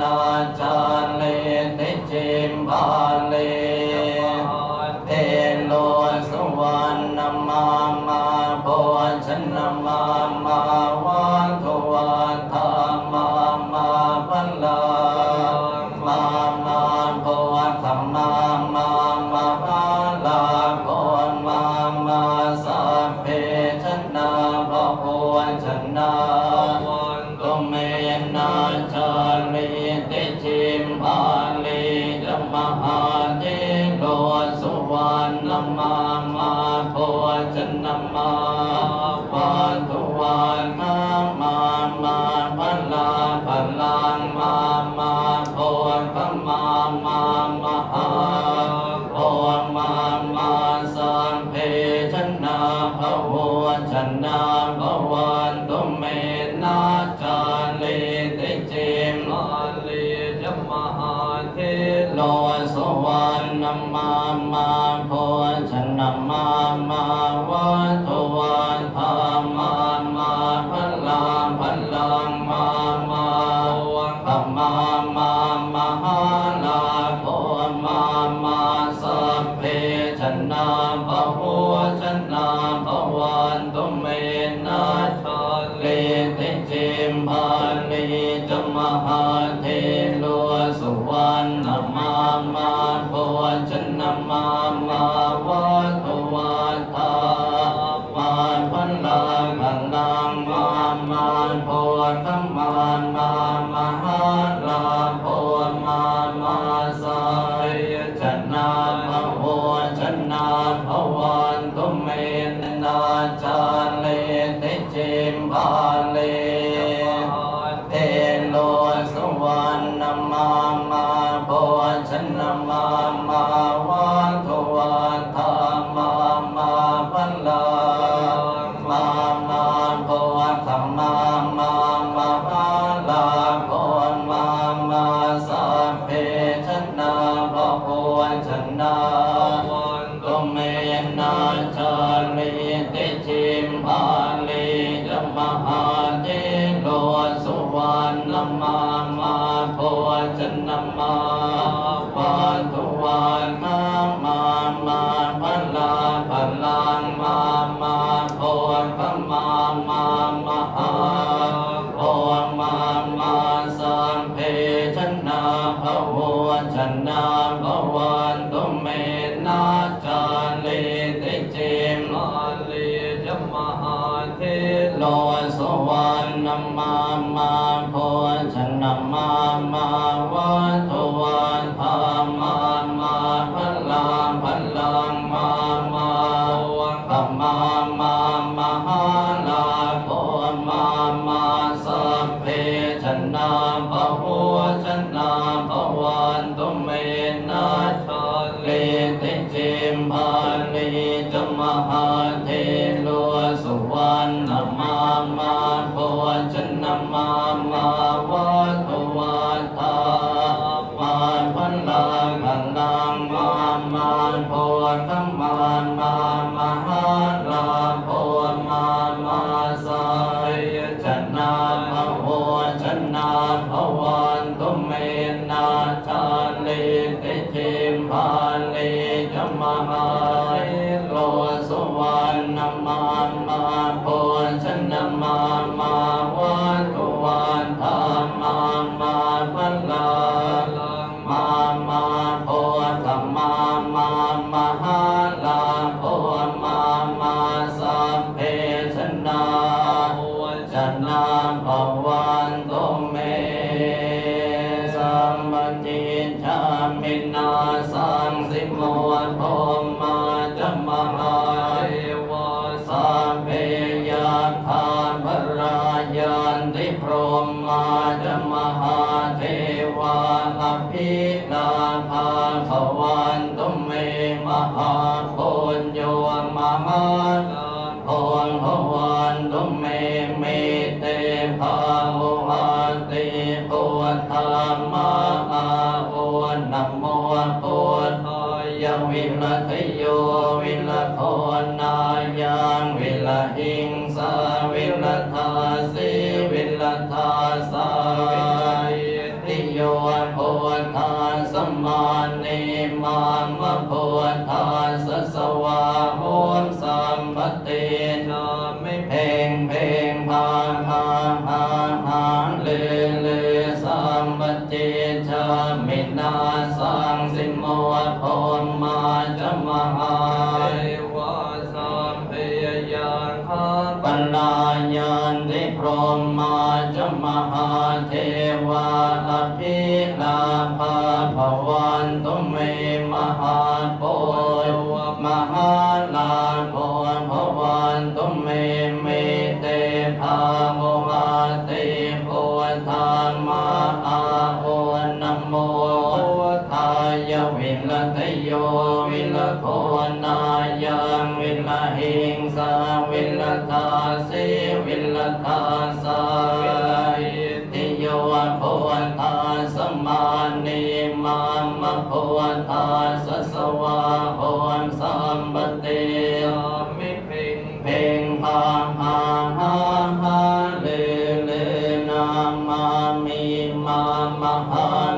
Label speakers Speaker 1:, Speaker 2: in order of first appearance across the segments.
Speaker 1: นาจ โลสวรรณมามาโพชนมามาวันทุวันธามามาพัลลังพัลลังมามาวันธรรมามามหาลาโพมามาสัพเพชนะภวชนะภวันตุเม มามาหา จะมหาเทโลสุวรรณมามาโพชนะมาวันทุวันนามามาพัลลาพัลลังมามาโพธรรมามามาหาโพมามาสัมเพชนะภวชนะภวันตุเม มามามหาลาโพมามาสัพเพชนะภวชนะวันตุเมนาชาลิติจิมพาลีจมหาเทโลสุวรรณมามาโพชนะมามาวันทุวันธา ทิพานิจมหาโลสุวรรณมาม ภิลาภาภวันตุเมมหาปุญโยมหาโอนภวันตุเมเมเตภาหุวันติปุถธรรมาอาโอนนโมปุถทายวิลทโยวิลโทนายังวิลหิงสาวิลทาสี งพาพาพาพาเลเลสัมปติชามินาสังสิโมโพมมาจมหาเทวาสัมเพยยังคาปัญญายันติพรหมาจมหาเทวาอภิลาภาภวันตุเมมหาโพธิ์มหาลาโพ หิงสาวิลทาสิวิลทาสาติโยโพธาสมานิมามะโพธาสสวาโหมสัมปติมิเพ่งเพ่งพาพาหาหาเลเลนามามิมามหา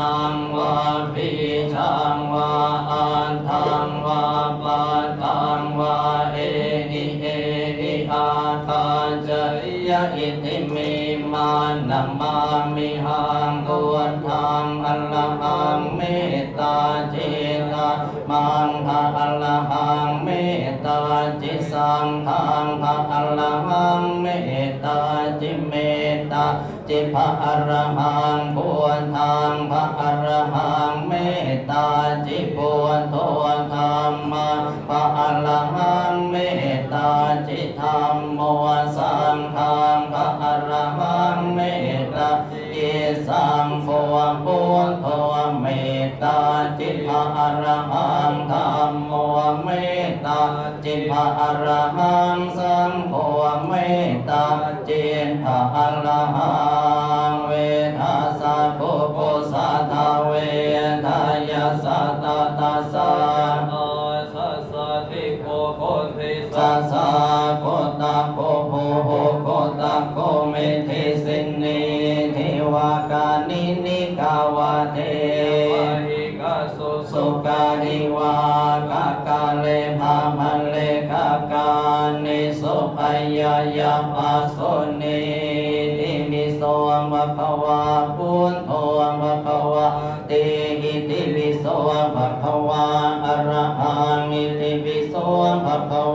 Speaker 1: นังวาปิชังวาอันทังวาปาตังวาเอหิเอหิอาคาจยอิติมิมานะมามิหังกวนทังอัลลหังเมตตาจิตามังคะอัลลหังเมตตาจิสังขังคะอัลลหังเมตตาจิเมตตา จิพระอรหังปวนทางพระอรหังเม จิภะอรหังสังโฆเมตตาจิภะอรหังเวทัสสะโพโพสัทธาเวทายาสัตตาตาสาสัสสะทิโกโคทิสัสสะโคตะโคโพโหโคตะโคเมธิสินนิทิวากานินิกาวาเทหิกาสุสุกาหิวา ยายาภาโสนิทิมิโสมะภวะปุณโทมะภวะติอิติปิโสมะภวะอรหังอิติปิโสมะภวา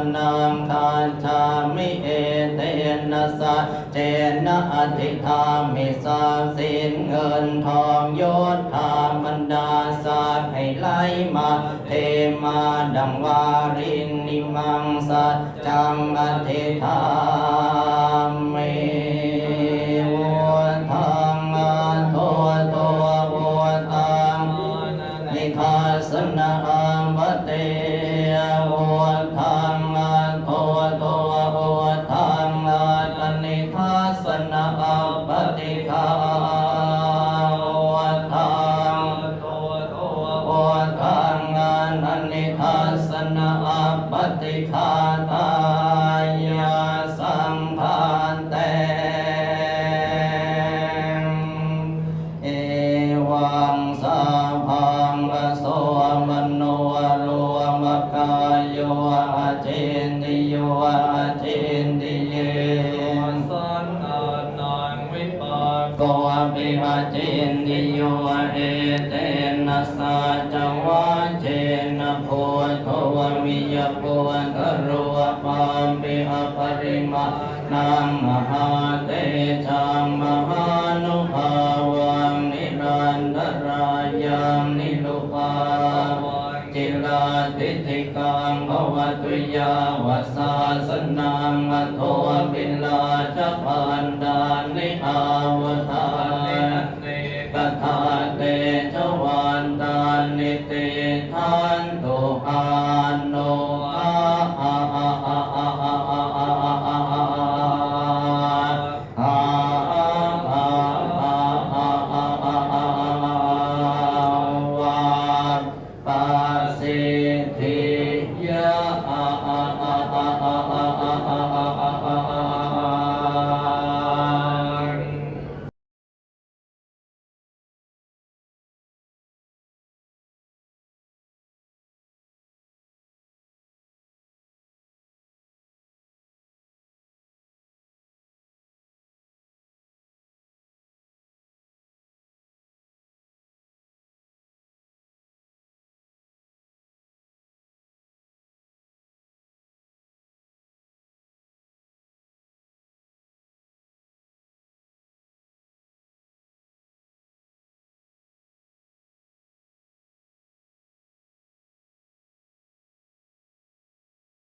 Speaker 1: นนังคาชามิเอเตนะสะเจนะอธิธามิสาสินเงินทองยศธาบรรดาสาให้ไหลมาเทมาดังวารินนิมังสัจจังอธิธา คาตายาสังฆานเตเอวังสาพังกโสมโนรวมกายโยอาจินติโยอาจินติเย วิยโพธรุวปัมปิหปริมานังมหาเตชังมหานุภาวังนิรันตรายังนิลุปาจิลาติติกังภวตุยาวสาสนังอโทปิลาจพันดา